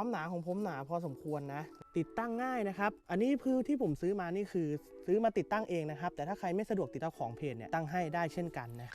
ความหนาของผมหนาพอสมควรนะ ติดตั้งง่ายนะครับ อันนี้คือที่ผมซื้อมานี่คือซื้อมาติดตั้งเองนะครับ แต่ถ้าใครไม่สะดวกติดต่อของเพจเนี่ยตั้งให้ได้เช่นกันนะ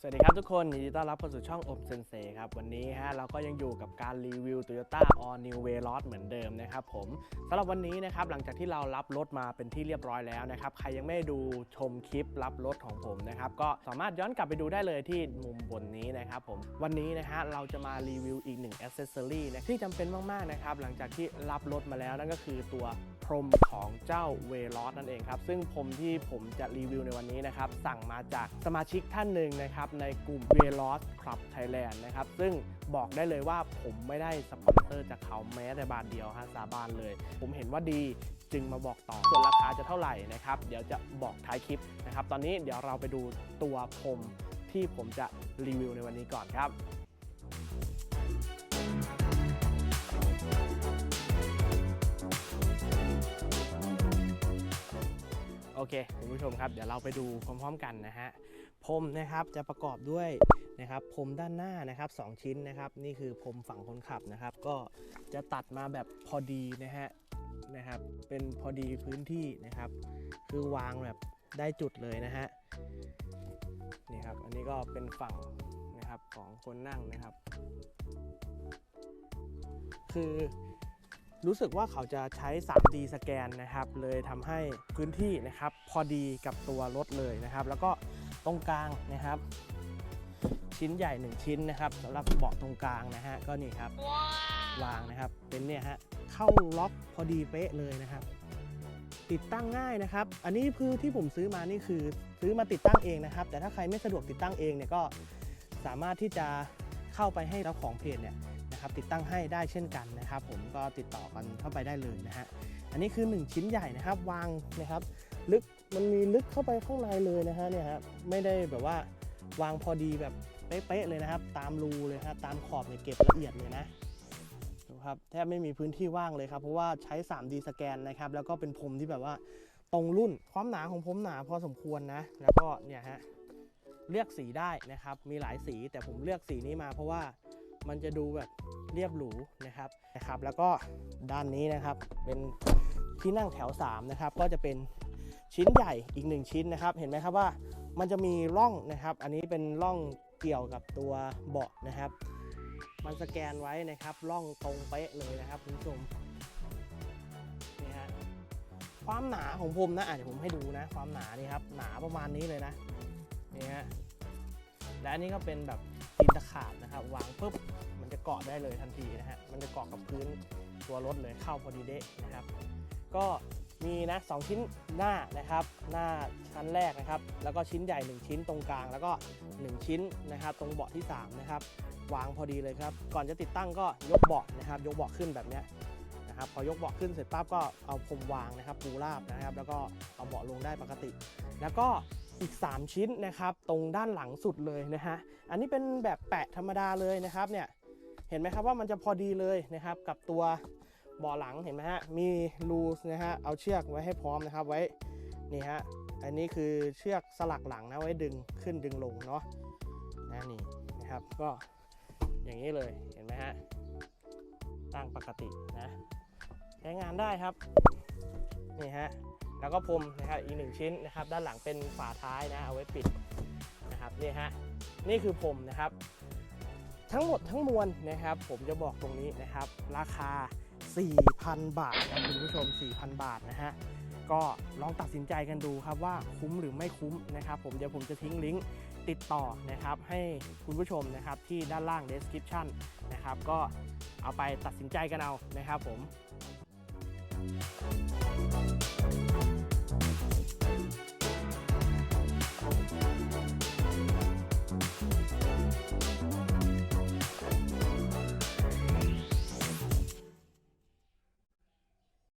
สวัสดีครับทุกคนยินดีต้อนรับเข้าสู่ช่องอมเซนเซครับ วันนี้ฮะเราก็ยังอยู่กับการรีวิว Toyota All New Veloz เหมือนเดิมนะครับผมสำหรับวันนี้นะครับหลังจากที่เรารับรถมาเป็นที่เรียบร้อยแล้วนะครับ ใครยังไม่ดูชมคลิปรับรถของผมนะครับ ก็สามารถย้อนกลับไปดูได้เลยที่มุมบนนี้นะครับผมวันนี้นะฮะเราจะมารีวิวอีกหนึ่งอ c เซสซอรี่นะที่จำเป็นมากๆนะครับหลังจากที่รับรถมาแล้วนั่นก็คือตัวพรมของเจ้าเวลอสนั่นเองครับซึ่งพรมที่ผมจะรีวิวในวันนี้นะครับสั่งมาจากสมาชิกท่านหนึ่งนะครับนกลุ่มเวลอสคลับไทยแลนด์นะครับ ซึ่งบอกได้เลยว่าผมไม่ได้สปอนเซอร์จากเขาแม้แต่บาทเดียวฮะสาบานเลย ผมเห็นว่าดีจึงมาบอกต่อ ส่วนราคาจะเท่าไหร่นะครับ เดี๋ยวจะบอกท้ายคลิปนะครับ ตอนนี้เดี๋ยวเราไปดูตัวพรมที่ผมจะรีวิวในวันนี้ก่อนครับโอเคคุณผู้ชมครับ เดี๋ยวเราไปดูพร้อม ๆ กันนะฮะ พรมนะครับจะประกอบด้วยนะครับพรมด้านหน้านะครับสองชิ้นนะครับ นี่คือพรมฝั่งคนขับนะครับ ก็จะตัดมาแบบพอดีนะฮะนะครับเป็นพอดีพื้นที่นะครับ คือวางแบบได้จุดเลยนะฮะนี่ครับอันนี้ก็เป็นฝั่งนะครับของคนนั่งนะครับ คือรู้สึกว่าเขาจะใช้ 3D สแกนนะครับ เลยทำให้พื้นที่นะครับ พอดีกับตัวรถเลยนะครับ แล้วก็ ตรงกลางนะครับ ชิ้นใหญ่ 1 ชิ้นนะครับสำหรับเบาะตรงกลางนะฮะก็นี่ครับ วางนะครับเป็นเนี่ยฮะเข้าล็อกพอดีเป๊ะเลยนะครับ ติดตั้งง่ายนะครับ อันนี้คือที่ผมซื้อมานี่คือซื้อมาติดตั้งเองนะครับ แต่ถ้าใครไม่สะดวกติดตั้งเองเนี่ยก็สามารถที่จะเข้าไปให้เจ้าของเพจเนี่ยนะครับติดตั้งให้ได้เช่นกันนะครับ ผมก็ติดต่อกันเข้าไปได้เลยนะฮะอันนี้คือ 1 ชิ้นใหญ่นะครับ วางนะครับ ลึก มันมีลึกเข้าไปข้างในเลยนะฮะเนี่ยครับไม่ได้แบบว่าวางพอดีแบบเป๊ะๆเลยนะครับ ตามรูเลยครับตามขอบเนี่ยเก็บละเอียดเลยนะดูครับแทบไม่มีพื้นที่ว่างเลยครับ เพราะว่าใช้ 3D สแกนนะครับ แล้วก็เป็นพรมที่แบบว่าตรงรุ่นความหนาของผมหนาพอสมควรนะ แล้วก็เนี่ยฮะเลือกสีได้นะครับ มีหลายสีแต่ผมเลือกสีนี้มาเพราะว่ามันจะดูแบบเรียบหรูนะครับนะครับ แล้วก็ด้านนี้นะครับเป็นที่นั่งแถว 3 นะครับ ก็จะเป็น ชิ้นใหญ่อีก1ชิ้นนะครับ เห็นไหมครับว่ามันจะมีร่องนะครับ อันนี้เป็นร่องเกี่ยวกับตัวเบาะนะครับ มันสแกนไว้นะครับร่องตรงเป๊ะเลยนะครับคุณผู้ชมนี่ฮะความหนาของผมนะอะเดี๋ยวผมให้ดูนะ ความหนานี่ครับหนาประมาณนี้เลยนะนี่ฮะและอันนี้ก็เป็นแบบตีนตะขาบนะครับ วางปุ๊บมันจะเกาะได้เลยทันทีนะฮะมันจะเกาะกับพื้นตัวรถเลยเข้าพอดีเดะนะครับ ก็ มีนะสองชิ้นหน้านะครับ หน้าชั้นแรกนะครับ แล้วก็ชิ้นใหญ่ 1 ชิ้นตรงกลาง แล้วก็ 1 ชิ้นนะครับ ตรงเบาะที่ 3 นะครับ วางพอดีเลยครับ ก่อนจะติดตั้งก็ยกเบาะนะครับ ยกเบาะขึ้นแบบนี้นะครับ พอยกเบาะขึ้นเสร็จปั๊บก็เอาพรมวางนะครับ ปูราบนะครับ แล้วก็เอาเบาะลงได้ปกติ แล้วก็อีก 3 ชิ้นนะครับ ตรงด้านหลังสุดเลยนะฮะ อันนี้เป็นแบบแปะธรรมดาเลยนะครับเนี่ย เห็นไหมครับว่ามันจะพอดีเลยนะครับกับตัว บาะหลังเห็นไหมฮะ มีรูนะฮะ เอาเชือกไว้ให้พร้อมนะครับ ไว้ นี่ฮะ อันนี้คือเชือกสลักหลังนะ ไว้ดึงขึ้นดึงลงเนาะนะนี่นะครับ ก็อย่างนี้เลย เห็นไหมฮะ ตั้งปกตินะ ใช้งานได้ครับ นี่ฮะ แล้วก็พรมนะครับอีกหนึ่งชิ้นนะครับ ด้านหลังเป็นฝาท้ายนะ เอาไว้ปิดนะครับ นี่ฮะ นี่คือพรมนะครับ ทั้งหมดทั้งมวลนะครับ ผมจะบอกตรงนี้นะครับ ราคา 4,000 บาทครับคุณผู้ชม 4,000 บาทนะฮะ ก็ลองตัดสินใจกันดูครับว่าคุ้มหรือไม่คุ้มนะครับ ผมเดี๋ยวผมจะทิ้งลิงก์ติดต่อนะครับ ให้คุณผู้ชมนะครับที่ด้านล่าง description นะครับ ก็เอาไปตัดสินใจกันเอานะครับผม